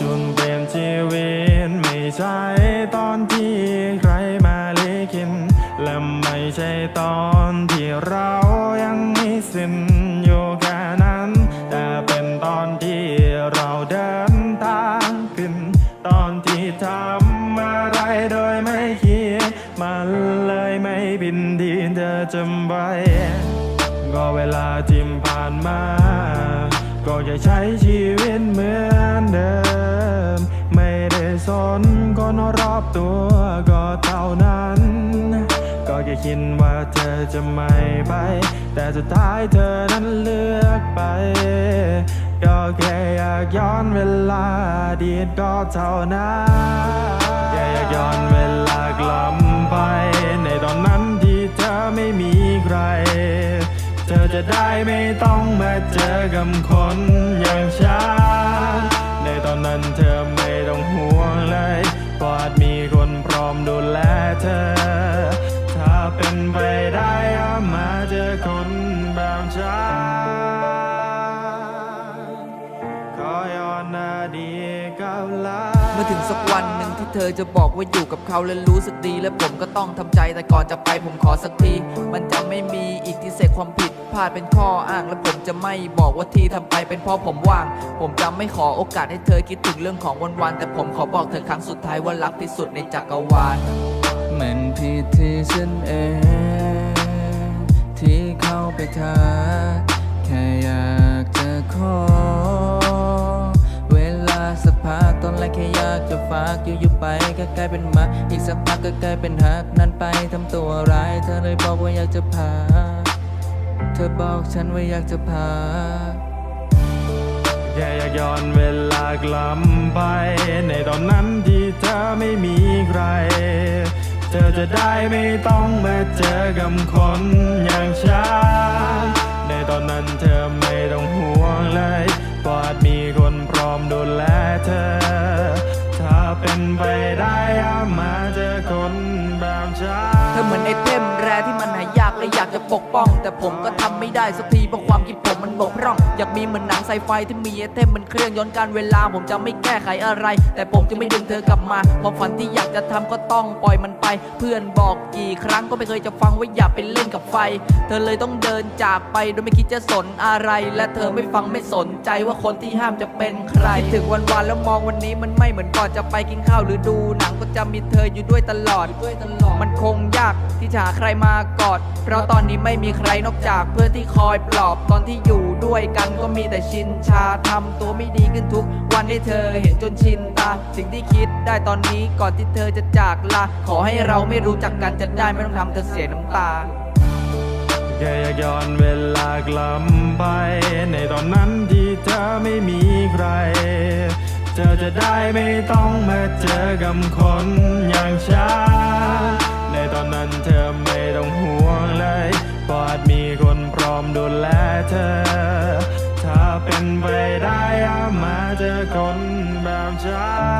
จุนเปลี่ยนชีวิตไม่ใช่ตอนที่ใครมาลิขิน และไม่ใช่ตอนที่เรายังมีสิ้นอยู่แค่นั้น แต่เป็นตอนที่เราเดินทางขึ้น ตอนที่ทำอะไรโดยไม่คิด มันเลยไม่บินดีเธอจำไว้ก็เวลาจิมผ่านมา ก็จะใช้ชีวิตเหมือนเดิม ไม่ได้สนคนรอบตัวก็เท่านั้น ก็แค่คิดว่าเธอจะไม่ไป แต่สุดท้ายเธอนั้นเลือกไป ก็แค่อยากย้อนเวลาดีก็เท่านั้นแค่อยากย้อนเวลากลับ เธอจะได้ไม่ต้องมาเจอกับคนอย่างฉันในตอนนั้นเธอไม่ต้องห่วงเลยเพราะอาจมีคนพร้อมดูแลเธอ ถ้าเป็นไปได้อย่ามาเจอคนแบบฉันขอย้อนอดีตกับลาเมื่อถึงสักวันหนึ่ง ที่เธอจะบอกว่าอยู่กับเขาและรู้สึกดี และผมก็ต้องทำใจแต่ก่อนจะไปผมขอสักที มันจะไม่มีอีกที่เศษความผิดพลาดเป็นข้ออ้าง และผมจะไม่บอกว่าที่ทำไปเป็นเพราะผมว่าง ผมจะไม่ขอโอกาสให้เธอคิดถึงเรื่องของวันๆแต่ผมขอบอกเธอครั้งสุดท้ายว่ารักที่สุดในจักรวาลมันผิดที่ฉันเองที่เข้าไปทักแค่อยาก ฟักอยู่ๆไปก็กลายเป็นมา อีกสักพักก็กลายเป็นหัก นั้นไปทำตัวร้ายเธอเลยบอกว่าอยากจะพา เธอบอกฉันว่าอยากจะพาแค่อยากย้อนเวลากลับไป ในตอนนั้นที่เธอไม่มีใคร เธอจะได้ไม่ต้องมาเจอกับคนอย่างฉันในตอนนั้นเธอไม่ต้อง time. ธอเหมือนไอเทมแรที่มันหายากและอยากจะปกป้อง แต่ผมก็ทำไม่ได้สักทีเพราะความคิดผมมันบกพร่อง อยากมีเหมือนหนังไซไฟที่มีไอเทมมันเครื่องย้อนการเวลา ผมจะไม่แก้ไขอะไร แต่ผมจะไม่ดึงเธอกลับมาความฝันที่อยากจะทำก็ต้องปล่อยมันไป เพื่อนบอกกี่ครั้งก็ไม่เคยจะฟังว่าอย่าไปเล่นกับไฟ เธอเลยต้องเดินจากไปโดยไม่คิดจะสนอะไร และเธอไม่ฟังไม่สนใจว่าคนที่ห้ามจะเป็นใครคิดถึงวันวานๆแล้วมองวันนี้มันไม่เหมือนก่อนจะไปกินข้าวหรือดูหนังก็จะมีเธออยู่ด้วยตลอดมันคงยากที่จะหาใครมากอด เพราะตอนนี้ไม่มีใครนอกจากเพื่อนที่คอยปลอบตอนที่อยู่ด้วยกันก็มีแต่ชินชาทำตัวไม่ดีขึ้นทุก วันให้เธอเห็นจนชินตา สิ่งที่คิดได้ตอนนี้ก่อนที่เธอจะจากลาขอให้เราไม่รู้จักกันจะได้ไม่ต้องทำเธอเสียน้ำตาแค่อยากย้อนเวลากลับไป ในตอนนั้นที่เธอไม่มีใคร เธอจะได้ไม่ต้องมาเจอกับคนอย่างฉัน ในตอนนั้นเธอไม่ต้องห่วงเลยปอดมีคนพร้อมดูแลเธอ ถ้าเป็นไปได้อามาเจอคนแบบฉัน